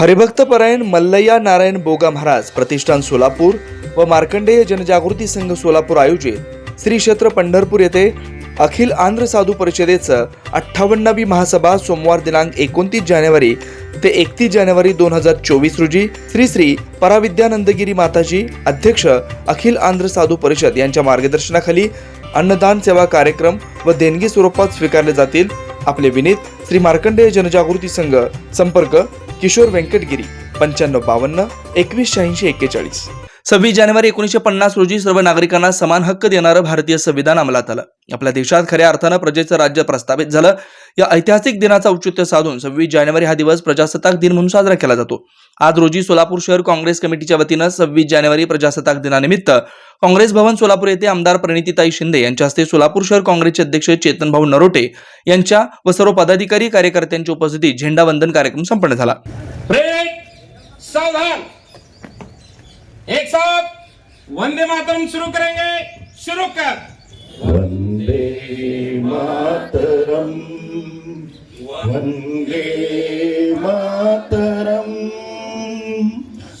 हरिभक्तपरायण मल्लय्या नारायण बोगा महाराज प्रतिष्ठान सोलापूर व मार्कंडेय जनजागृती संघ सोलापूर आयोजित श्री क्षेत्र पंढरपूर येथे अखिल आंध्र साधू परिषदेचं अठ्ठावन्नावी महासभा सोमवार दिनांक एकोणतीस जानेवारी ते एकतीस जानेवारी दोन हजार चोवीस रोजी श्री श्री पराविद्यानंदगिरी माताजी अध्यक्ष अखिल आंध्र साधू परिषद यांच्या मार्गदर्शनाखाली अन्नदान सेवा कार्यक्रम व देणगी स्वरूपात स्वीकारले जातील. आपले विनीत श्री मार्कंडेय जनजागृती संघ संपर्क किशोर व्यंकटगिरी. पंच्याण्णव बावन्न एकवीस शहाऐंशी एक्केचाळीस. सव्वीस जानेवारी एकोणीसशे पन्नास रोजी सर्व नागरिकांना समान हक्क देणारं भारतीय संविधान अंमलात आलं. आपल्या देशात खऱ्या अर्थानं प्रजेचं राज्य प्रस्थापित झालं. या ऐतिहासिक दिनाचा औचित्य साधून सव्वीस जानेवारी हा दिवस प्रजासत्ताक दिन म्हणून साजरा केला जातो. आज रोजी सोलापूर शहर काँग्रेस कमिटीच्या वतीनं सव्वीस जानेवारी प्रजासत्ताक दिनानिमित्त काँग्रेस भवन सोलापूर येथे आमदार प्रणितीताई शिंदे यांच्या हस्ते सोलापूर शहर काँग्रेसचे अध्यक्ष चेतनभाऊ नरोटे यांच्या व सर्व पदाधिकारी कार्यकर्त्यांच्या उपस्थितीत झेंडावंदन कार्यक्रम संपन्न झाला. सावधान। एक साथ वंदे मातरम शुरू करेंगे। शुरू कर। वंदे मातरम्। वंदे मातरम।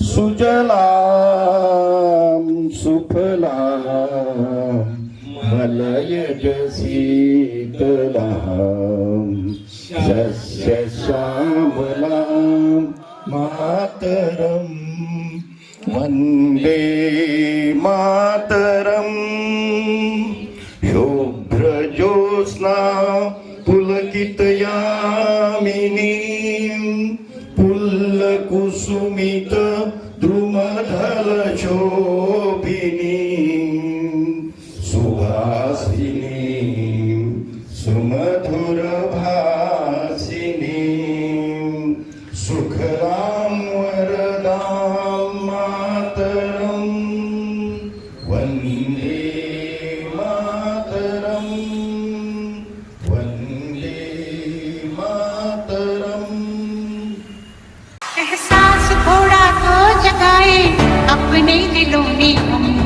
सुजलाम Suphala मलयज शीतलां सस्यश्यामलां Mataram. Vande Mataram. शुभ्रज्योत्स्ना पुलकितयामिनी। पुल्लकुसुमित द्रुमधलशो। when they lonely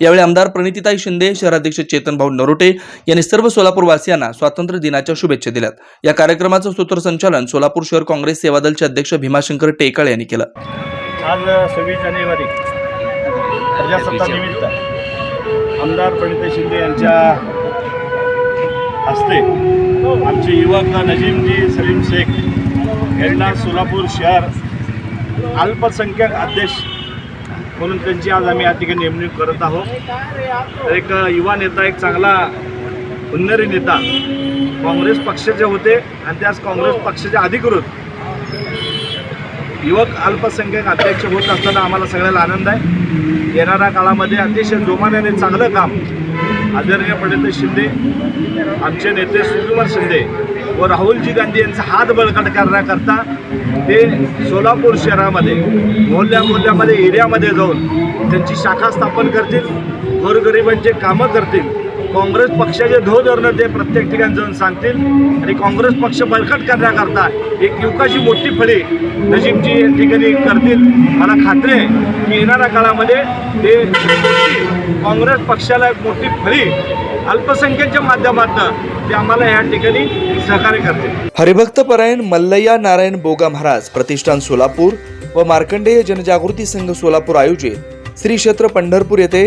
यावेळी आमदार प्रणितीताई शिंदे शहराध्यक्ष चेतनभाऊ नरोटे यांनी सर्व सोलापूर वासियांना स्वातंत्र्य दिनाच्या शुभेच्छा दिल्यात. या कार्यक्रमाचं सूत्रसंचालन सोलापूर शहर काँग्रेस सेवादलचे अध्यक्ष भीमाशंकर टेकाळ यांनी केलं. आज सव्वीस जानेवारी प्रजासत्ताकनिमित्त आमदार प्रणित शिंदे यांच्या हस्ते आमचे युवक नजीमजी सलीम शेख यांना सोलापूर शहर अल्पसंख्याक अध्यक्ष म्हणून त्यांची आज आम्ही या ठिकाणी नेमणूक करत आहोत. एक युवा नेता एक चांगला हुन्नरी नेता काँग्रेस पक्षाचे होते आणि त्याच काँग्रेस पक्षाचे अधिकृत युवक अल्पसंख्याक अध्यक्ष होत असताना आम्हाला सगळ्याला आनंद आहे. येणाऱ्या काळामध्ये अतिशय जोमाने चांगलं काम आदरणीय पंडित शिंदे आमचे नेते सुकुमार शिंदे व राहुलजी गांधी यांचा हात बळकट करण्याकरता ते सोलापूर शहरामध्ये मोहल्ल्या मोहल्ल्यामध्ये एरियामध्ये जाऊन त्यांची शाखा स्थापन करतील गोरगरिबांचे कामं करतील. काँग्रेस पक्षाचे धोधरणं ते प्रत्येक ठिकाणी जाऊन सांगतील. आणि काँग्रेस पक्ष बळकट करण्याकरता एक युवकाची मोठी फळी नजीबची या ठिकाणी करतील. मला खात्री आहे की येणाऱ्या काळामध्ये ते काँग्रेस पक्षाला एक मोठी फळी अल्पसंख्येच्या माध्यमातून ते आम्हाला या ठिकाणी सहकार्य करतील. हरिभक्तपरायण मल्लय्या नारायण बोगा महाराज प्रतिष्ठान सोलापूर व मार्कंडेय जनजागृती संघ सोलापूर आयोजित श्री क्षेत्र पंढरपूर येथे